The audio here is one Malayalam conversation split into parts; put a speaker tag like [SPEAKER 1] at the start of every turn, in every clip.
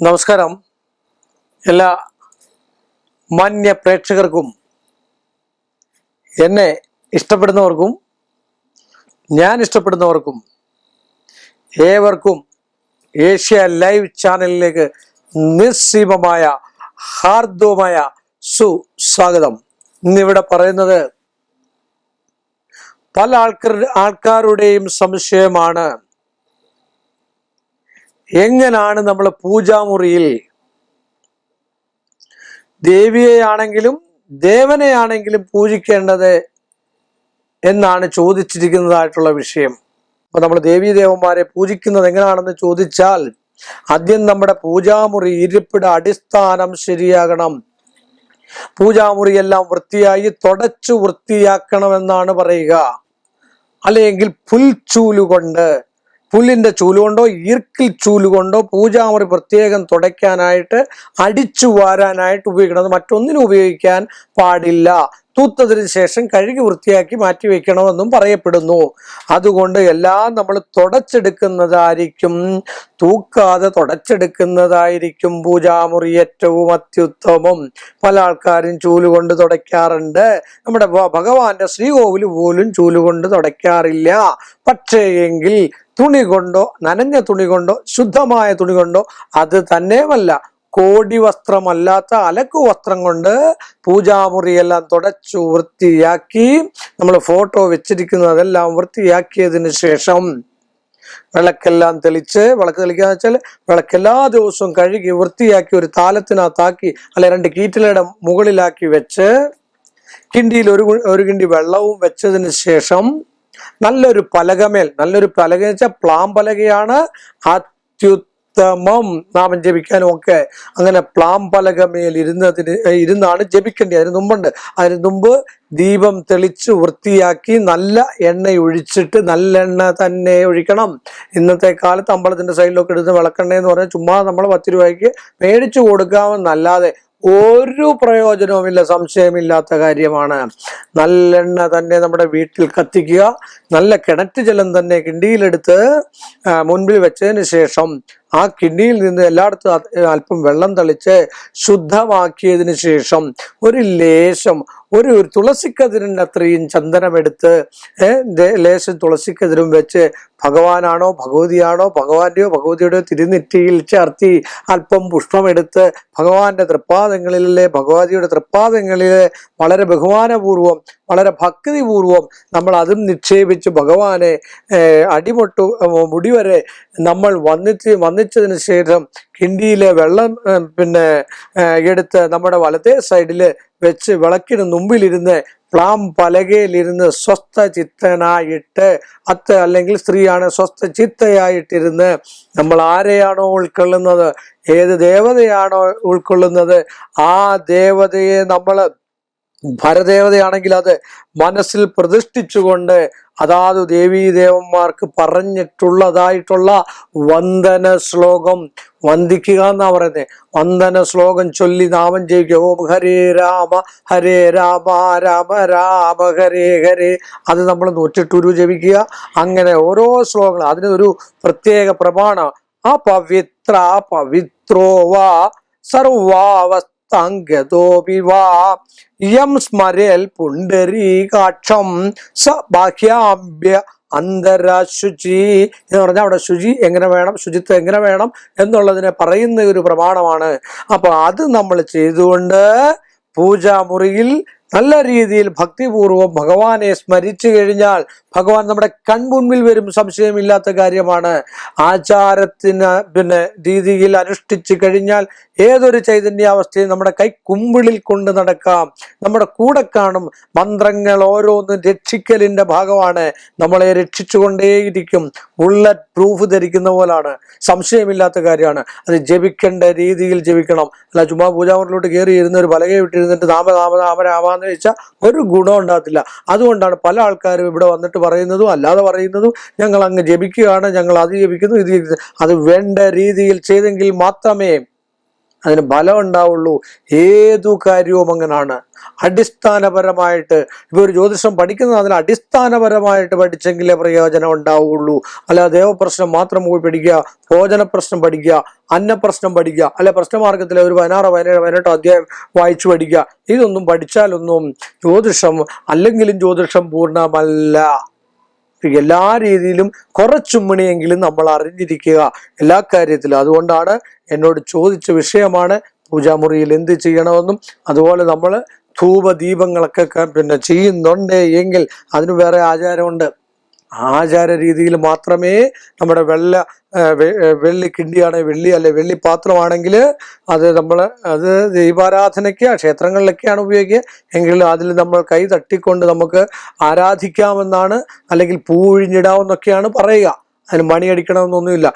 [SPEAKER 1] നമസ്കാരം. എല്ലാ മാന്യ പ്രേക്ഷകർക്കും എന്നെ ഇഷ്ടപ്പെടുന്നവർക്കും ഞാൻ ഇഷ്ടപ്പെടുന്നവർക്കും ഏവർക്കും ഏഷ്യ ലൈവ് ചാനലിലേക്ക് നിസ്സീമമായ ഹാർദവുമായ സുസ്വാഗതം. ഇന്നിവിടെ പറയുന്നത് പല ആൾക്കാർ ആൾക്കാരുടെയും സംശയമാണ്. എങ്ങനാണ് നമ്മൾ പൂജാമുറിയിൽ ദേവിയെയാണെങ്കിലും ദേവനെയാണെങ്കിലും പൂജിക്കേണ്ടത് എന്നാണ് ചോദിച്ചിരിക്കുന്നതായിട്ടുള്ള വിഷയം. അപ്പൊ നമ്മൾ ദേവീ ദേവന്മാരെ പൂജിക്കുന്നത് എങ്ങനെയാണെന്ന് ചോദിച്ചാൽ ആദ്യം നമ്മുടെ പൂജാമുറി ഇരിപ്പിട അടിസ്ഥാനം ശരിയാകണം. പൂജാമുറി എല്ലാം വൃത്തിയായി തുടച്ചു വൃത്തിയാക്കണമെന്നാണ് പറയുക. അല്ലെങ്കിൽ പുൽച്ചൂലുകൊണ്ട് പുല്ലിന്റെ ചൂലുകൊണ്ടോ ഈർക്കിൽ ചൂലുകൊണ്ടോ പൂജാമുറി പ്രത്യേകം തുടയ്ക്കാനായിട്ട് അടിച്ചു വാരാനായിട്ട് ഉപയോഗിക്കണം. അത് മറ്റൊന്നിനും ഉപയോഗിക്കാൻ പാടില്ല. തൂത്തതിന് ശേഷം കഴുകി വൃത്തിയാക്കി മാറ്റി വയ്ക്കണമെന്നും പറയപ്പെടുന്നു. അതുകൊണ്ട് എല്ലാം നമ്മൾ തുടച്ചെടുക്കുന്നതായിരിക്കും. തൂക്കാതെ തുടച്ചെടുക്കുന്നതായിരിക്കും പൂജാമുറി ഏറ്റവും അത്യുത്തമം. പല ആൾക്കാരും ചൂലുകൊണ്ട് തുടയ്ക്കാറുണ്ട്. നമ്മുടെ ഭഗവാന്റെ ശ്രീകോവിൽ പോലും ചൂലുകൊണ്ട് തുടയ്ക്കാറില്ല. പക്ഷേ എങ്കിൽ തുണി കൊണ്ടോ നനഞ്ഞ തുണി കൊണ്ടോ ശുദ്ധമായ തുണി കൊണ്ടോ അത് തന്നെയുമല്ല കോടി വസ്ത്രമല്ലാത്ത അലക്കു വസ്ത്രം കൊണ്ട് പൂജാമുറിയെല്ലാം തുടച്ചു വൃത്തിയാക്കി. നമ്മൾ ഫോട്ടോ വെച്ചിരിക്കുന്നതെല്ലാം വൃത്തിയാക്കിയതിന് ശേഷം വിളക്കെല്ലാം തെളിച്ച് വിളക്ക് തെളിക്കാന്ന് വെച്ചാൽ വിളക്ക് എല്ലാ ദിവസവും കഴുകി വൃത്തിയാക്കി ഒരു താലത്തിനകത്താക്കി അല്ലെ രണ്ട് കീറ്റിലയുടെ മുകളിലാക്കി വെച്ച് കിണ്ടിയിൽ ഒരു ഒരു കിണ്ടി വെള്ളവും വെച്ചതിന് ശേഷം നല്ലൊരു പലകമേൽ നല്ലൊരു പലക വെച്ചാൽ പ്ലാം പലകയാണ്. അത്യുത്തമം നാമം ജപിക്കാനും ഒക്കെ അങ്ങനെ പ്ലാം പലകമേൽ ഇരുന്നതിന് ഇരുന്നാണ് ജപിക്കേണ്ടത് അതിന് മുമ്പുണ്ട്. അതിന് മുമ്പ് ദീപം തെളിച്ച് വൃത്തിയാക്കി നല്ല എണ്ണ ഒഴിച്ചിട്ട് നല്ലെണ്ണ തന്നെ ഒഴിക്കണം. ഇന്നത്തെ കാലത്ത് അമ്പലത്തിന്റെ സൈഡിലൊക്കെ എടുത്ത് വിളക്കെണ്ണ എന്ന് പറഞ്ഞാൽ ചുമ്മാ നമ്മൾ പത്ത് രൂപയ്ക്ക് മേടിച്ചു കൊടുക്കാമെന്നല്ലാതെ ഒരു പ്രയോജനവുമില്ല സംശയമില്ലാത്ത കാര്യമാണ്. നല്ലെണ്ണ തന്നെ നമ്മുടെ വീട്ടിൽ കത്തിക്കുക നല്ല കിണറ്റ് ജലം തന്നെ കിണ്ടിയിലെടുത്ത് മുൻപിൽ വെച്ചതിന് ശേഷം ആ കിഡ്നിയിൽ നിന്ന് എല്ലായിടത്തും അല്പം വെള്ളം തളിച്ച് ശുദ്ധമാക്കിയതിന് ശേഷം ഒരു ലേശം ഒരു തുളസിക്കതിരിന്റെ അത്രയും ചന്ദനമെടുത്ത് ലേശം തുളസിക്കതിരും വെച്ച് ഭഗവാനാണോ ഭഗവതിയാണോ ഭഗവാന്റെയോ ഭഗവതിയുടെയോ തിരുനെറ്റിയിൽ ചേർത്തി അല്പം പുഷ്പമെടുത്ത് ഭഗവാന്റെ തൃപ്പാദങ്ങളിലെ ഭഗവതിയുടെ തൃപ്പാദങ്ങളിലെ വളരെ ബഹുമാനപൂർവം വളരെ ഭക്തിപൂർവം നമ്മൾ അതും നിക്ഷേപിച്ച് ഭഗവാനെ അടിമൊട്ടു മുടി വരെ നമ്മൾ വന്നിച്ച് വന്നിച്ചതിന് ശേഷം കിണ്ടിയിലെ വെള്ളം പിന്നെ എടുത്ത് നമ്മുടെ വലത്തേ സൈഡിൽ വെച്ച് വിളക്കിന് മുമ്പിലിരുന്ന് പ്ലാം പലകയിലിരുന്ന് സ്വസ്ഥ ചിത്തനായിട്ട് അത്ത അല്ലെങ്കിൽ സ്ത്രീയാണ് സ്വസ്ഥ ചിത്തയായിട്ടിരുന്ന് നമ്മൾ ആരെയാണോ ഉൾക്കൊള്ളുന്നത് ഏത് ദേവതയാണോ ഉൾക്കൊള്ളുന്നത് ആ ദേവതയെ നമ്മൾ ഭരദേവതയാണെങ്കിൽ അത് മനസ്സിൽ പ്രതിഷ്ഠിച്ചുകൊണ്ട് അതാത് ദേവീ ദേവന്മാർക്ക് പറഞ്ഞിട്ടുള്ളതായിട്ടുള്ള വന്ദന ശ്ലോകം വന്ദിക്കുക എന്നാ പറയുന്നത് വന്ദന ശ്ലോകം ചൊല്ലി നാമം ജയിക്കുക. ഓം ഹരേ രാമ ഹരേ രാമ രാമ രാമ ഹരേ ഹരേ. അത് നമ്മൾ നൂറ്റിട്ടുരു ജപിക്കുക. അങ്ങനെ ഓരോ ശ്ലോകങ്ങൾ. അതിന് ഒരു പ്രത്യേക പ്രമാണം പവിത്ര പവിത്രോ വാ സർവാവസ്ഥാംഗതോപി വാ സ്മരേൽ പുണ്ടരീകാക്ഷം സ ബാഹ്യാഭ്യ അന്തരശുചി എന്ന് പറഞ്ഞാൽ അവിടെ ശുചി എങ്ങനെ വേണം ശുചിത്വം എങ്ങനെ വേണം എന്നുള്ളതിനെ പറയുന്ന ഒരു പ്രമാണമാണ്. അപ്പൊ അത് നമ്മൾ ചെയ്തുകൊണ്ട് പൂജാമുറിയിൽ നല്ല രീതിയിൽ ഭക്തിപൂർവം ഭഗവാനെ സ്മരിച്ചു കഴിഞ്ഞാൽ ഭഗവാൻ നമ്മുടെ കൺമുൻപിൽ വരും സംശയമില്ലാത്ത കാര്യമാണ്. ആചാരത്തിന് പിന്നെ രീതിയിൽ അനുഷ്ഠിച്ചു കഴിഞ്ഞാൽ ഏതൊരു ചൈതന്യാവസ്ഥയും നമ്മുടെ കൈ കുമ്പിളിൽ കൊണ്ട് നടക്കാം. നമ്മുടെ കൂടെ കാണും മന്ത്രങ്ങൾ ഓരോന്നും രക്ഷിക്കലിന്റെ ഭാഗമാണ്. നമ്മളെ രക്ഷിച്ചുകൊണ്ടേയിരിക്കും. ബുള്ളറ്റ് പ്രൂഫ് ധരിക്കുന്ന പോലാണ്. സംശയമില്ലാത്ത കാര്യമാണ്. അത് ജപിക്കേണ്ട രീതിയിൽ ജപിക്കണം. അല്ല ചുമ്മാ പൂജാമുറിലോട്ട് കയറി ഇരുന്ന് ഒരു പലകെ വിട്ടിരുന്നിട്ട് നാമ നാമ നാമ രാമാന്ന് ചോദിച്ചാൽ ഒരു ഗുണം ഉണ്ടാകത്തില്ല. അതുകൊണ്ടാണ് പല ആൾക്കാരും ഇവിടെ വന്നിട്ട് പറയുന്നതും അല്ലാതെ പറയുന്നതും ഞങ്ങൾ അങ്ങ് ജപിക്കുകയാണ് ഞങ്ങൾ അത് ജപിക്കുന്നു ഇത് അത് വേണ്ട രീതിയിൽ ചെയ്തെങ്കിൽ മാത്രമേ അതിന് ബലം ഉണ്ടാവുള്ളൂ. ഏതു കാര്യവും അങ്ങനാണ്. അടിസ്ഥാനപരമായിട്ട് ഇപ്പൊ ഒരു ജ്യോതിഷം പഠിക്കുന്നത് അതിന് അടിസ്ഥാനപരമായിട്ട് പഠിച്ചെങ്കിലേ പ്രയോജനം ഉണ്ടാവുള്ളൂ. അല്ല ദേവപ്രശ്നം മാത്രം പോയി പഠിക്കുക ഭോജന പ്രശ്നം പഠിക്കുക അന്നപ്രശ്നം പഠിക്കുക അല്ലെ പ്രശ്നമാർഗത്തിലെ ഒരു പതിനാറ് പതിനേഴ് പതിനെട്ടോ അധ്യായം വായിച്ചു പഠിക്കുക. ഇതൊന്നും പഠിച്ചാലൊന്നും ജ്യോതിഷം അല്ലെങ്കിലും ജ്യോതിഷം പൂർണമല്ല. എല്ലാ രീതിയിലും കുറച്ചുമ്മണിയെങ്കിലും നമ്മൾ അറിഞ്ഞിരിക്കുക എല്ലാ കാര്യത്തിലും. അതുകൊണ്ടാണ് എന്നോട് ചോദിച്ച വിഷയമാണ് പൂജാമുറിയിൽ എന്ത് ചെയ്യണമെന്നും അതുപോലെ നമ്മൾ ധൂപദീപങ്ങളൊക്കെ പിന്നെ ചെയ്യുന്നുണ്ട് എങ്കിൽ അതിന് വേറെ ആചാരമുണ്ട്. ആചാര രീതിയിൽ മാത്രമേ നമ്മുടെ വെള്ള വെള്ളി കിണ്ടിയാണ് വെള്ളി അല്ലെ വെള്ളി പാത്രമാണെങ്കിൽ അത് നമ്മൾ അത് ദൈവാരാധനയ്ക്ക് ക്ഷേത്രങ്ങളിലൊക്കെയാണ് ഉപയോഗിക്കുക. എങ്കിൽ അതിൽ നമ്മൾ കൈ തട്ടിക്കൊണ്ട് നമുക്ക് ആരാധിക്കാമെന്നാണ് അല്ലെങ്കിൽ പൂഴിഞ്ഞിടാമെന്നൊക്കെയാണ് പറയുക. അതിന് മണിയടിക്കണമെന്നൊന്നുമില്ല.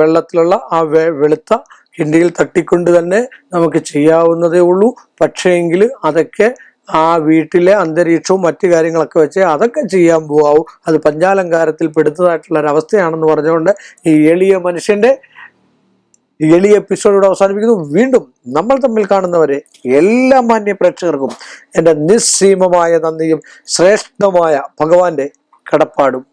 [SPEAKER 1] വെള്ളത്തിലുള്ള ആ വെളുത്ത കിണ്ടിയിൽ തട്ടിക്കൊണ്ട് തന്നെ നമുക്ക് ചെയ്യാവുന്നതേ ഉള്ളൂ. പക്ഷേ പക്ഷേങ്കിൽ അതൊക്കെ ആ വീട്ടിലെ അന്തരീക്ഷവും മറ്റു കാര്യങ്ങളൊക്കെ വെച്ച് അതൊക്കെ ചെയ്യാൻ പോവാവും. അത് പഞ്ചാലങ്കാരത്തിൽ പെടുത്തതായിട്ടുള്ള ഒരവസ്ഥയാണെന്ന് പറഞ്ഞുകൊണ്ട് ഈ എളിയ മനുഷ്യന്റെ എളിയ എപ്പിസോഡോട് അവസാനിപ്പിക്കുന്നു. വീണ്ടും നമ്മൾ തമ്മിൽ കാണുന്നവരെ എല്ലാ മാന്യ പ്രേക്ഷകർക്കും എന്റെ നിസ്സീമമായ നന്ദിയും ശ്രേഷ്ഠമായ ഭഗവാന്റെ കടപ്പാടും.